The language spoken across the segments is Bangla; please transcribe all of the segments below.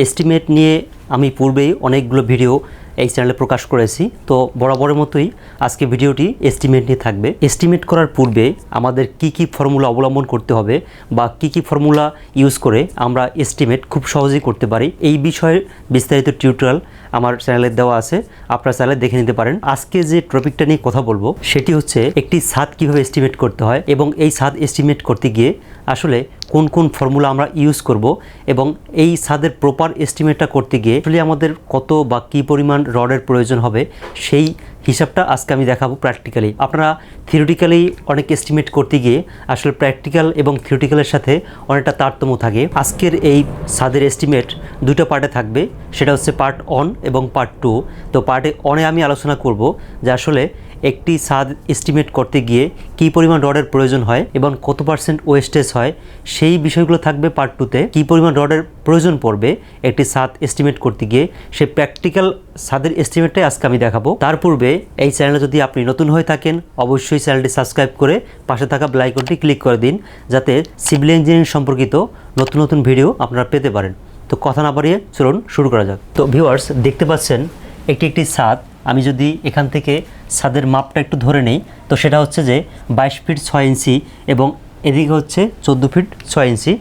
এস্টিমেট নিয়ে আমি পূর্বেই অনেকগুলো ভিডিও এই চ্যানেলে প্রকাশ করেছি। তো বরাবরের মতোই আজকে ভিডিওটি এস্টিমেট নিয়ে থাকবে। এস্টিমেট করার পূর্বে আমাদের কি কি ফর্মুলা অবলম্বন করতে হবে বা কি কি ফর্মুলা ইউজ করে আমরা এস্টিমেট খুব সহজেই করতে পারি। এই বিষয়ে বিস্তারিত টিউটোরিয়াল আমার চ্যানেলে দেওয়া আছে, আপনার চ্যানেলে দেখে নিতে পারেন। আজকে যে টপিকটা নিয়ে কথা বলব, সেটি হচ্ছে একটি ছাদ কীভাবে এস্টিমেট করতে হয় এবং এই ছাদ এস্টিমেট করতে গিয়ে আসলে কোন কোন ফর্মুলা আমরা ইউজ করব এবং এই ছাদের প্রপার এস্টিমেটটা করতে গিয়ে আসলে আমাদের কত বা কী পরিমাণ রডের প্রয়োজন হবে, সেই হিসাবটা আজকে আমি দেখাবো প্র্যাকটিক্যালি আপনারা থিওরিটিক্যালি অনেক এস্টিমেট করতে গিয়ে আসলে প্র্যাকটিক্যাল এবং থিওরিটিক্যালের সাথে অনেকটা তারতম্য থাকে। আজকের এই সাদের এস্টিমেট দুটো পার্টে থাকবে, সেটা হচ্ছে পার্ট অন এবং পার্ট টু তো পার্টে অনে আমি আলোচনা করব যে আসলে একটি ছাদ এস্টিমেট করতে গিয়ে কী পরিমাণ রডের প্রয়োজন হয় এবং কত পার্সেন্ট ওয়েস্টেজ হয়, সেই বিষয়গুলো থাকবে পার্ট টুতে কী পরিমাণ রডের প্রয়োজন পড়বে, একটি ছাদ এস্টিমেট করতে গিয়ে সে প্র্যাকটিক্যাল ছাদের এস্টিমেটটাই আজকে আমি দেখাবো। তার পূর্বে এই চ্যানেলে যদি আপনি নতুন হয়ে থাকেন, অবশ্যই চ্যানেলটি সাবস্ক্রাইব করে পাশে থাকা বেলাইকনটি ক্লিক করে দিন, যাতে সিভিল ইঞ্জিনিয়ারিং সম্পর্কিত নতুন নতুন ভিডিও আপনারা পেতে পারেন। তো কথা না বাড়িয়ে চলুন শুরু করা যাক। তো ভিউয়ার্স দেখতে পাচ্ছেন, একটি একটি ছাদ আমি যদি এখান থেকে ছাদের মাপটা একটু ধরে নেই, তো সেটা হচ্ছে যে বাইশ ফিট ছয় ইঞ্চি এবং এদিকে হচ্ছে চোদ্দ ফিট ছয় ইঞ্চি।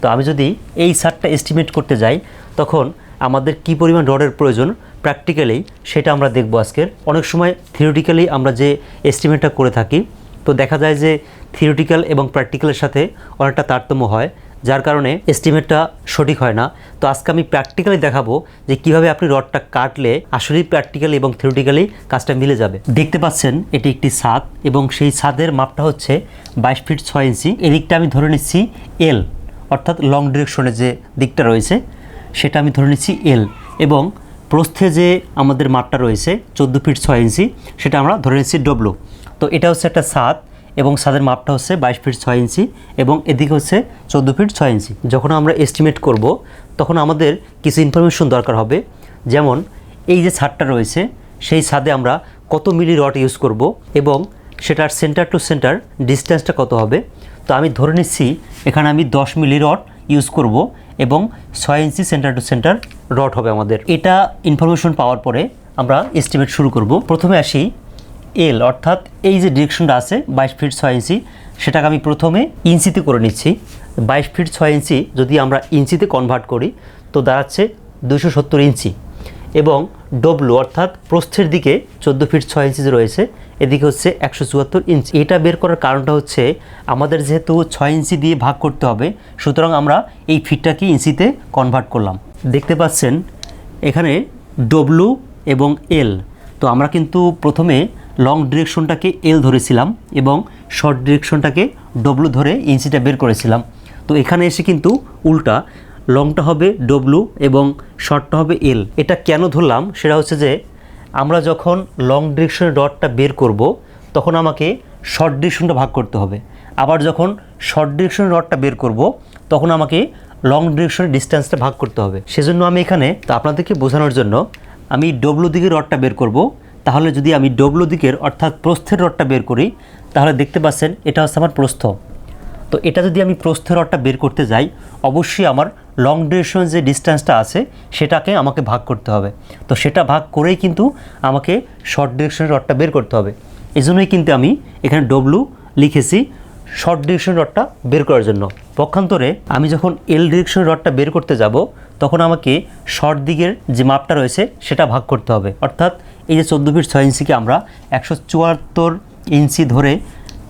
তো আমি যদি এই ছাদটা এস্টিমেট করতে যাই, তখন আমাদের কি পরিমাণ রডের প্রয়োজন? প্র্যাকটিক্যালি সেটা আমরা দেখব আজকের। অনেক সময় থিওরিটিক্যালি আমরা যে এস্টিমেটটা করে থাকি, তো দেখা যায় যে থিওরিটিক্যাল এবং প্র্যাকটিক্যালের সাথে অনেকটা তারতম্য হয়। যার কারণে এস্টিমেটটা সঠিক হয় না। তো আজকে আমি প্র্যাকটিক্যালি দেখাবো যে কীভাবে আপনি রডটা কাটলে আসলেই প্র্যাকটিক্যালি এবং থিওরিটিক্যালি কাজটা মিলে যাবে। দেখতে পাচ্ছেন, এটি একটি ছাদ এবং সেই ছাদের মাপটা হচ্ছে বাইশ ফিট ছয় ইঞ্চি। এদিকটা আমি ধরে নিচ্ছি এল অর্থাৎ লং ডিরেকশনের যে দিকটা রয়েছে, সেটা আমি ধরে নিচ্ছি এল এবং প্রস্থে যে আমাদের মাপটা রয়েছে, চোদ্দ ফিট ছয় ইঞ্চি, সেটা আমরা ধরে নিচ্ছি ডব্লু তো এটা হচ্ছে একটা ছাদ এবং ছাদের মাপটা হচ্ছে বাইশ ফিট ছয় ইঞ্চি এবং এদিকে হচ্ছে চোদ্দ ফিট ছয় ইঞ্চি। যখন আমরা এস্টিমেট করব, তখন আমাদের কিছু ইনফরমেশন দরকার হবে। যেমন, এই যে ছাদটা রয়েছে, সেই ছাদে আমরা কত মিলি রড ইউজ করব এবং সেটার সেন্টার টু সেন্টার ডিস্টেন্সটা কত হবে। তো আমি ধরে নিচ্ছি, এখানে আমি দশ মিলি রড ইউজ করব এবং ছয় ইঞ্চি সেন্টার টু সেন্টার রড হবে আমাদের। এটা ইনফরমেশন পাওয়ার পরে আমরা এস্টিমেট শুরু করব। প্রথমে আসি এল অর্থাৎ এই যে ডিরেকশনটা আছে বাইশ ফিট ছয় ইঞ্চি, সেটাকে আমি প্রথমে ইঞ্চিতে করে নিচ্ছি। বাইশ ফিট ছয় ইঞ্চি যদি আমরা ইঞ্চিতে কনভার্ট করি, তো দাঁড়াচ্ছে দুশো সত্তর ইঞ্চি। এবং ডব্লু অর্থাৎ প্রস্থের দিকে চোদ্দ ফিট ছয় ইঞ্চি রয়েছে, এদিকে হচ্ছে একশো চুয়াত্তর ইঞ্চি। এটা বের করার কারণটা হচ্ছে আমাদের যেহেতু ছয় ইঞ্চি দিয়ে ভাগ করতে হবে, সুতরাং আমরা এই ফিটটাকে ইঞ্চিতে কনভার্ট করলাম। দেখতে পাচ্ছেন, এখানে ডব্লু এবং এল তো আমরা কিন্তু প্রথমে লং ডিরেকশনটাকে এল ধরেছিলাম এবং শর্ট ডিরেকশনটাকে ডব্লু ধরে ইঞ্চিটা বের করেছিলাম। তো এখানে এসে কিন্তু উল্টা লংটা হবে ডব্লু এবং শর্টটা হবে এল এটা কেন ধরলাম? সেটা হচ্ছে যে আমরা যখন লং ডিরেকশনের ডটটা বের করব, তখন আমাকে শর্ট ডিরেকশনটা ভাগ করতে হবে। আবার যখন শর্ট ডিরেকশনের রডটা বের করব, তখন আমাকে লং ডিরেকশনের ডিস্টেন্সটা ভাগ করতে হবে। সেজন্য আমি এখানে, তো আপনাদেরকে বোঝানোর জন্য আমি ডব্লু দিকের রডটা বের করব তাহলে যদি আমি ডব্লু দিকের অর্থাৎ প্রস্থের রডটা বের করি, তাহলে দেখতে পাচ্ছেন এটা হচ্ছে আমার প্রস্থ। তো এটা যদি আমি প্রস্থের রডটা বের করতে যাই, অবশ্যই আমার লং ডিউরেশন যে ডিস্টেন্সটা আছে, সেটাকে আমাকে ভাগ করতে হবে। তো সেটা ভাগ করেই কিন্তু আমাকে শর্ট ডিরেকশনের রডটা বের করতে হবে। এই জন্যই কিন্তু আমি এখানে ডব্লু লিখেছি শর্ট ডিরেকশন রডটা বের করার জন্য। পক্ষান্তরে আমি যখন এল ডিরেকশন রডটা বের করতে যাব, তখন আমাকে শর্ট দিকের যে মাপটা রয়েছে, সেটা ভাগ করতে হবে। অর্থাৎ এই যে চোদ্দ ফিট ছয় ইঞ্চিকে আমরা একশো চুয়াত্তর ইঞ্চি ধরে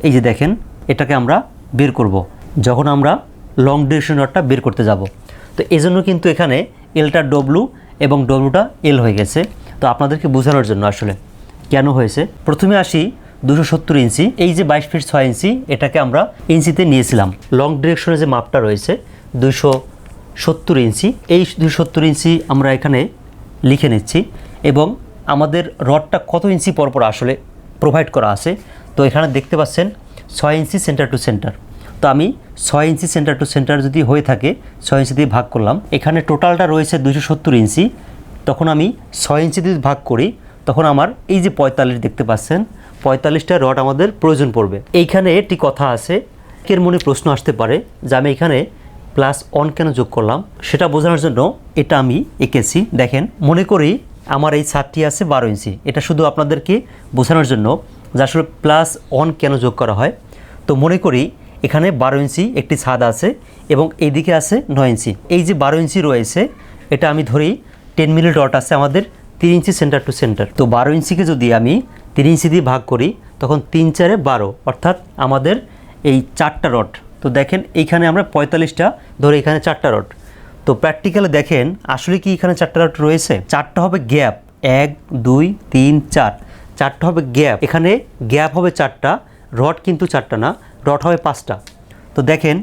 এই যে দেখেন, এটাকে আমরা বের করব। যখন আমরা লং ডিউরেশন রডটা বের করতে যাব। তো এই জন্য কিন্তু এখানে এলটা ডব্লু এবং ডব্লুটা এল হয়ে গেছে। তো আপনাদেরকে বোঝানোর জন্য আসলে কেন হয়েছে। প্রথমে আসি দুশো সত্তর ইঞ্চি। এই যে বাইশ ফিট ছয় ইঞ্চি, এটাকে আমরা ইঞ্চিতে নিয়েছিলাম। লং ডিরেকশনে যে মাপটা রয়েছে, দুশো সত্তর ইঞ্চি। এই দুশো সত্তর ইঞ্চি আমরা এখানে লিখে নিচ্ছি এবং আমাদের রডটা কত ইঞ্চি পরপর আসলে প্রোভাইড করা আছে? তো এখানে দেখতে পাচ্ছেন ছয় ইঞ্চি সেন্টার টু সেন্টার তো আমি ছয় ইঞ্চি সেন্টার টু সেন্টার যদি হয়ে থাকে, ছয় ইঞ্চি দিয়ে ভাগ করলাম, এখানে টোটালটা রয়েছে দুশো সত্তর ইঞ্চি। তখন আমি ছয় ইঞ্চি দিয়ে ভাগ করি, তখন আমার এই যে পঁয়তাল্লিশ দেখতে পাচ্ছেন, পঁয়তাল্লিশটা রড আমাদের প্রয়োজন পড়বে। এইখানে একটি কথা আছে এর মনে প্রশ্ন আসতে পারে যে আমি এখানে প্লাস অন কেন যোগ করলাম? সেটা বোঝানোর জন্য এটা আমি এঁকেছি। দেখেন, মনে করি আমার এই ছাদটি আছে বারো ইঞ্চি। এটা শুধু আপনাদেরকে বোঝানোর জন্য যে আসলে প্লাস অন কেন যোগ করা হয়। তো মনে করি এখানে বারো ইঞ্চি একটি ছাদ আছে এবং এইদিকে আছে নয় ইঞ্চি। এই যে বারো ইঞ্চি রয়েছে, এটা আমি ধরি টেন মিলি ডট আছে আমাদের তিন ইঞ্চি সেন্টার টু সেন্টার তো বারো ইঞ্চিকে যদি আমি তিন ইঞ্চি দিয়ে ভাগ করি, তখন তিন চারে বারো, অর্থাৎ আমাদের এই চারটা রড। তো দেখেন এইখানে আমরা পঁয়তাল্লিশটা ধরে এখানে চারটা রড। তো প্র্যাকটিক্যালে দেখেন, আসলে কি এখানে চারটা রড রয়েছে? চারটা হবে গ্যাপ এক, দুই, তিন, চার। চারটা হবে গ্যাপ এখানে গ্যাপ হবে চারটা রড কিন্তু চারটা না রড হবে পাঁচটা। তো দেখেন,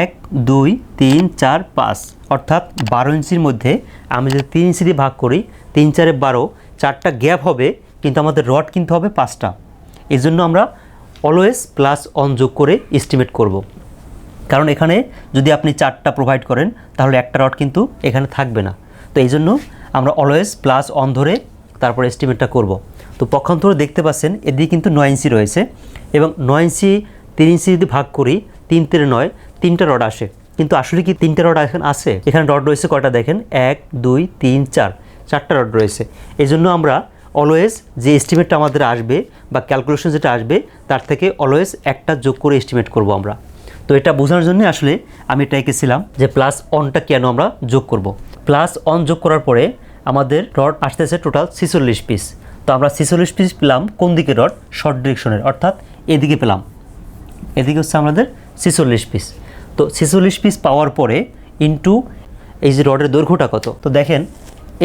এক, দুই, তিন, চার, পাঁচ। অর্থাৎ বারো ইঞ্চির মধ্যে আমি যদি তিন ইঞ্চি দিয়ে ভাগ করি, তিন, চারে বারো, চারটা গ্যাপ হবে, কিন্তু আমাদের রড কিন্তু হবে পাঁচটা। এই জন্য আমরা অলওয়েজ প্লাস অন যোগ করে এস্টিমেট করব। কারণ এখানে যদি আপনি চারটা প্রোভাইড করেন, তাহলে একটা রড কিন্তু এখানে থাকবে না। তো এই জন্য আমরা অলওয়েজ প্লাস অন ধরে তারপর এস্টিমেটটা করব। তো পক্ষান্তরে দেখতে পাচ্ছেন, এদিকে কিন্তু নয় ইঞ্চি রয়েছে এবং নয় ইঞ্চি তিন ইঞ্চি যদি ভাগ করি, তিন তিনে নয়, তিনটা রড আসে। কিন্তু আসলে কি তিনটা রড এখন আছে? এখানে রড রয়েছে কয়টা দেখেন? এক, দুই, তিন, চার, চারটা রড রয়েছে। এই জন্য আমরা অলওয়েজ যে এস্টিমেটটা আমাদের আসবে বা ক্যালকুলেশন যেটা আসবে, তার থেকে অলওয়েজ একটা যোগ করে এস্টিমেট করব আমরা। তো এটা বোঝানোর জন্য আসলে আমি এটা এঁকেছিলাম যে প্লাস অনটা কেন আমরা যোগ করব। প্লাস অন যোগ করার পরে আমাদের রড আসতেছে টোটাল ছিচল্লিশ পিস তো আমরা ছিচল্লিশ পিস পেলাম কোন দিকে রড শর্ট ডিরেকশনের অর্থাৎ এদিকে পেলাম। এদিকে হচ্ছে আমাদের ছিচল্লিশ পিস তো ছিচল্লিশ পিস পাওয়ার পরে ইনটু এই যে রডের দৈর্ঘ্যটা কত? তো দেখেন,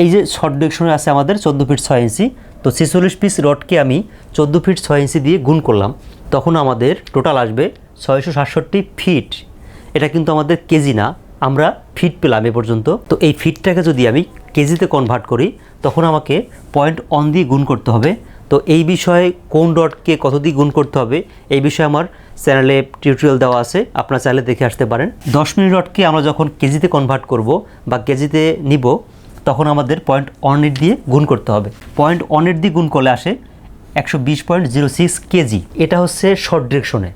এই যে শর্ট ডিরেকশনে আছে আমাদের চোদ্দ ফিট ছয় ইঞ্চি তো ছেচল্লিশ পিস রডকে আমি চোদ্দ ফিট ছয় ইঞ্চি দিয়ে গুণ করলাম। তখন আমাদের টোটাল আসবে ছয়শো সাতষট্টি ফিট এটা কিন্তু আমাদের কেজি না, আমরা ফিট পেলাম এ পর্যন্ত। তো এই ফিটটাকে যদি আমি কেজিতে কনভার্ট করি, তখন আমাকে পয়েন্ট অন দিয়ে গুণ করতে হবে। তো এই বিষয়ে কোন ডটকে কত দিয়ে গুণ করতে হবে, এই বিষয়ে আমার চ্যানেলে টিউটোরিয়াল দেওয়া আছে, আপনারা চাইলে দেখে আসতে পারেন। দশ মিনিট ডটকে আমরা যখন কেজিতে কনভার্ট করব বা কেজিতে নিব, তখন আমাদের পয়েন্ট অনেট দিয়ে গুণ করতে হবে। পয়েন্ট অনেট দিয়ে গুণ করলে আসে একশো বিশ পয়েন্ট জিরো সিক্স কেজি। এটা হচ্ছে শর্ট ডিরেকশনে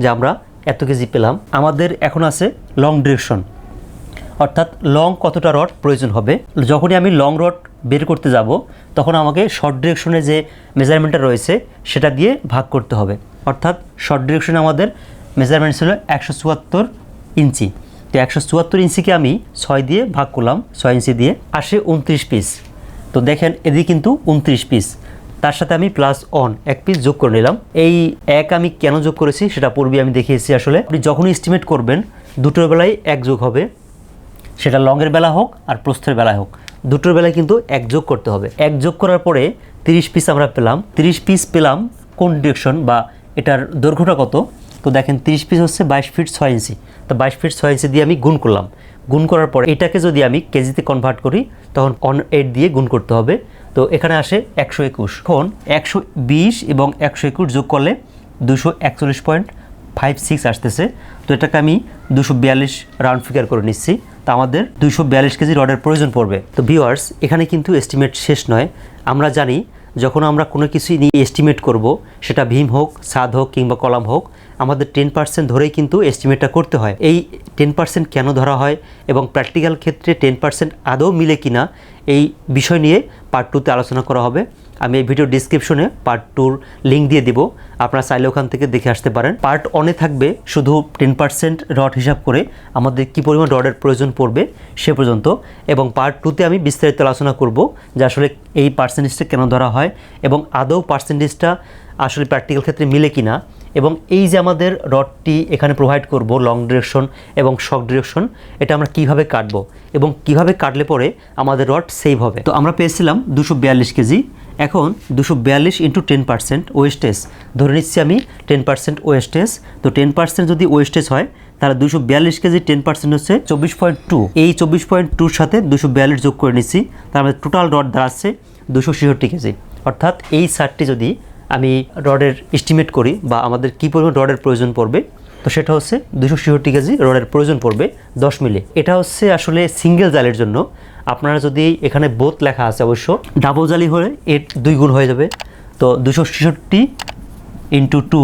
যে আমরা এত কেজি পেলাম। আমাদের এখন আছে লং ডিরেকশন অর্থাৎ লং কতটা রড প্রয়োজন হবে? যখনই আমি লং রড বের করতে যাব, তখন আমাকে শর্ট ডিরেকশনে যে মেজারমেন্টটা রয়েছে, সেটা দিয়ে ভাগ করতে হবে। অর্থাৎ শর্ট ডিরেকশনে আমাদের মেজারমেন্ট ছিল একশো চুয়াত্তর ইঞ্চি। তো একশো চুয়াত্তর ইঞ্চিকে আমি ছয় দিয়ে ভাগ করলাম, ছয় ইঞ্চি দিয়ে। আসে উনত্রিশ পিস তো দেখেন, এদিকে কিন্তু উনত্রিশ পিস তার সাথে আমি প্লাস অন এক পিস যোগ করে নিলাম। এই এক আমি কেন যোগ করেছি সেটা পূর্বে আমি দেখিয়েছি আসলে। আপনি যখনই এস্টিমেট করবেন, দুটোর বেলায় এক যোগ হবে। সেটা লংয়ের বেলা হোক আর প্রস্থের বেলায় হোক। দুটোর বেলায় কিন্তু এক যোগ করতে হবে। এক যোগ করার পরে তিরিশ পিস আমরা পেলাম। তিরিশ পিস পেলাম কোন ডিরেকশন বা এটার দৈর্ঘ্যটা কত? তো দেখেন তিরিশ পিস হচ্ছে বাইশ ফিট ছয় ইঞ্চি তো বাইশ ফিট ছয় ইঞ্চি দিয়ে আমি গুণ করলাম। গুণ করার পরে এটাকে যদি আমি কেজিতে কনভার্ট করি তখন অন এইট দিয়ে গুণ করতে হবে। তো এখানে আসে একশো একুশ। এখন একশো বিশ এবং একশো একুশ যোগ করলে দুশো একচল্লিশ পয়েন্ট ফাইভ সিক্স আসতেছে। তো এটাকে আমি দুশো বিয়াল্লিশ রাউন্ড ফিগার করে নিচ্ছি। তো আমাদের দুশো বিয়াল্লিশ কেজি রডের প্রয়োজন পড়বে। তো ভিওয়ার্স এখানে কিন্তু এস্টিমেট শেষ নয়। আমরা জানি যখন আমরা কোনো কিছুই নিয়ে এস্টিমেট করব, সেটা ভীম হোক, সাদ হোক কিংবা কলাম হোক, আমাদের টেন পার্সেন্ট ধরেই কিন্তু এস্টিমেটটা করতে হয়। এই টেন পার্সেন্ট কেন ধরা হয় এবং প্র্যাকটিক্যাল ক্ষেত্রে টেন পার্সেন্ট আদৌ মিলে কিনা, এই বিষয় নিয়ে পার্ট টুতে আলোচনা করা হবে। আমি এই ভিডিও ডিসক্রিপশনে পার্ট টুর লিঙ্ক দিয়ে দিব। আপনারা চাইলে ওখান থেকে দেখে আসতে পারেন। পার্ট অনে থাকবে শুধু টেন পার্সেন্ট রড হিসাব করে আমাদের কী পরিমাণ রডের প্রয়োজন পড়বে সে পর্যন্ত। এবং পার্ট টুতে আমি বিস্তারিত আলোচনা করব যে আসলে এই পার্সেন্টেজটা কেন ধরা হয় এবং আদৌ পার্সেন্টেজটা আসলে প্র্যাকটিক্যাল ক্ষেত্রে মিলে কিনা। এবং এই যে আমাদের রডটি এখানে প্রোভাইড করব লং ডিরেকশন এবং শক ডিরেকশন এটা আমরা কীভাবে কাটবো এবং কীভাবে কাটলে পরে আমাদের রড সেভ হবে। তো আমরা পেয়েছিলাম দুশো বিয়াল্লিশ কেজি। এখন দুশো বিয়াল্লিশ ইন্টু টেন পার্সেন্ট ওয়েস্টেজ ধরে নিচ্ছি আমি টেন পার্সেন্ট ওয়েস্টেজ তো টেন পার্সেন্ট যদি ওয়েস্টেজ হয়, তাহলে দুশো বিয়াল্লিশ কেজি টেন পার্সেন্ট হচ্ছে চব্বিশ পয়েন্ট টু এই চব্বিশ পয়েন্ট টুর সাথে দুশো বিয়াল্লিশ যোগ করে নিচ্ছি, তার মধ্যে টোটাল রড দাঁড়াচ্ছে দুশো ছেষট্টি কেজি। অর্থাৎ এই সারটি যদি আমি রডের এস্টিমেট করি বা আমাদের কী পরিমাণ রডের প্রয়োজন পড়বে, তো সেটা হচ্ছে দুশো ছেষট্টি কেজি রডের প্রয়োজন পড়বে দশ মিলে। এটা হচ্ছে আসলে সিঙ্গেল জালের জন্য। আপনারা যদি এখানে বোথ লেখা আছে অবশ্য ডাবল জালি হলে এর দুই গুণ হয়ে যাবে। তো দুশো ছেষট্টি ইন্টু টু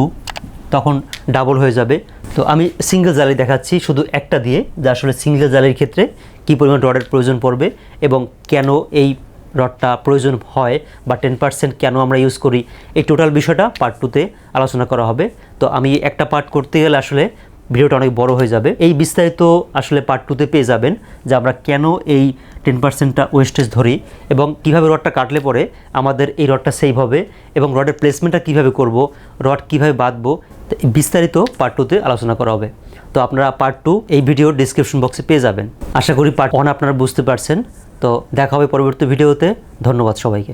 তখন ডাবল হয়ে যাবে। তো আমি সিঙ্গেল জালি দেখাচ্ছি শুধু একটা দিয়ে, যা আসলে সিঙ্গেল জালির ক্ষেত্রে কী পরিমাণ রডের প্রয়োজন পড়বে এবং কেন এই রডটা প্রয়োজন হয় বা টেন পার্সেন্ট কেন আমরা ইউজ করি, এই টোটাল বিষয়টা পার্ট টুতে আলোচনা করা হবে। তো আমি একটা পার্ট করতে গেলে আসলে ভিডিওটা অনেক বড় হয়ে যাবে। এই বিস্তারিত আসলে পার্ট টুতে পেয়ে যাবেন যে আমরা কেন এই টেন পার্সেন্টটা ওয়েস্টেজ ধরি এবং কীভাবে রডটা কাটলে পরে আমাদের এই রডটা সেভ হবে এবং রডের প্লেসমেন্টটা কীভাবে করব রড কীভাবে বাঁধবো বিস্তারিত পার্ট টুতে আলোচনা করা হবে। তো আপনারা পার্ট টু এই ভিডিওর ডিসক্রিপশন বক্সে পেয়ে যাবেন। আশা করি পার্ট ওয়ান আপনারা বুঝতে পারছেন। তো দেখা হবে পরবর্তী ভিডিওতে ধন্যবাদ সবাইকে।